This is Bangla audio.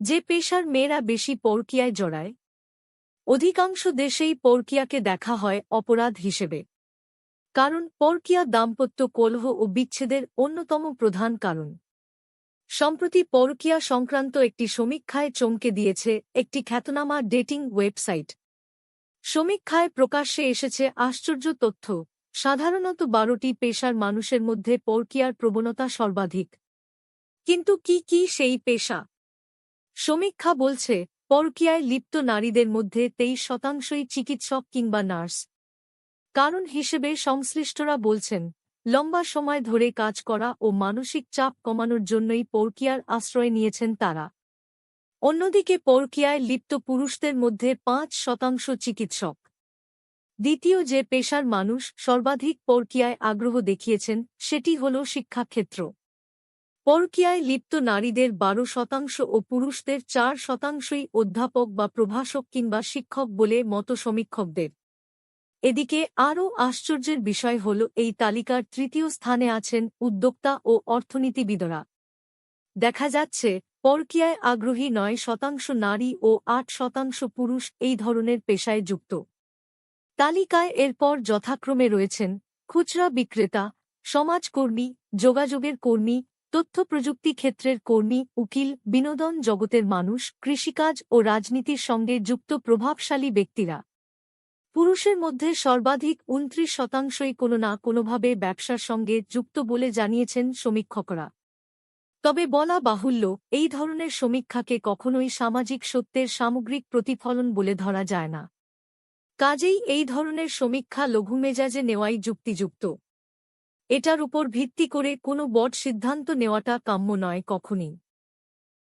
যে পেশার মেয়েরা বেশি পরকীয়ায় জড়ায়, অধিকাংশ দেশেই পরকীয়াকে দেখা হয় অপরাধ হিসেবে। কারণ পরকীয়া দাম্পত্য কলহ ও বিচ্ছেদের অন্যতম প্রধান কারণ। সম্প্রতি পরকীয়া সংক্রান্ত একটি সমীক্ষায় চমকে দিয়েছে একটি খ্যাতনামা ডেটিং ওয়েবসাইট। সমীক্ষায় প্রকাশ্যে এসেছে আশ্চর্য তথ্য, সাধারণত বারোটি পেশার মানুষের মধ্যে পরকিয়ার প্রবণতা সর্বাধিক। কিন্তু কি কি সেই পেশা? সমীক্ষা বলছে, পরকীয়ায় লিপ্ত নারীদের মধ্যে তেইশ শতাংশই চিকিৎসক কিংবা নার্স। কারণ হিসেবে সংশ্লিষ্টরা বলছেন, লম্বা সময় ধরে কাজ করা ও মানসিক চাপ কমানোর জন্যই পরকীয়ার আশ্রয় নিয়েছেন তারা। অন্যদিকে পরকীয়ায় লিপ্ত পুরুষদের মধ্যে পাঁচ শতাংশ চিকিৎসক। দ্বিতীয় যে পেশার মানুষ সর্বাধিক পরকীয়ায় আগ্রহ দেখিয়েছেন, সেটি হল শিক্ষাক্ষেত্র। পরকীয়ায় লিপ্ত নারীদের বারো শতাংশ ও পুরুষদের চার শতাংশই অধ্যাপক বা প্রভাষক কিংবা শিক্ষক বলে মত সমীক্ষকদের এদিকে আরও আশ্চর্যের বিষয় হল, এই তালিকার তৃতীয় স্থানে আছেন উদ্যোক্তা ও অর্থনীতিবিদরা। দেখা যাচ্ছে, পরকীয়ায় আগ্রহী নয় শতাংশ নারী ও আট শতাংশ পুরুষ এই ধরনের পেশায় যুক্ত। তালিকায় এরপর যথাক্রমে রয়েছেন, খুচরা বিক্রেতা, সমাজকর্মী, যোগাযোগের কর্মী তথ্য প্রযুক্তি ক্ষেত্রের কর্মী, উকিল, বিনোদন জগতের মানুষ, কৃষিকাজ ও রাজনীতির সঙ্গে যুক্ত প্রভাবশালী ব্যক্তিরা। পুরুষের মধ্যে সর্বাধিক উনত্রিশ শতাংশই কোনো না কোনোভাবে ব্যবসার সঙ্গে যুক্ত বলে জানিয়েছেন সমীক্ষকরা। তবে বলা বাহুল্য, এই ধরনের সমীক্ষাকে কখনোই সামাজিক সত্যের সামগ্রিক প্রতিফলন বলে ধরা যায় না। কাজেই এই ধরনের সমীক্ষা লঘুমেজাজে নেওয়াই যুক্তিযুক্ত। এটার উপর ভিত্তি করে কোনো বট সিদ্ধান্ত নেওয়াটা কাম্য নয় কখনই।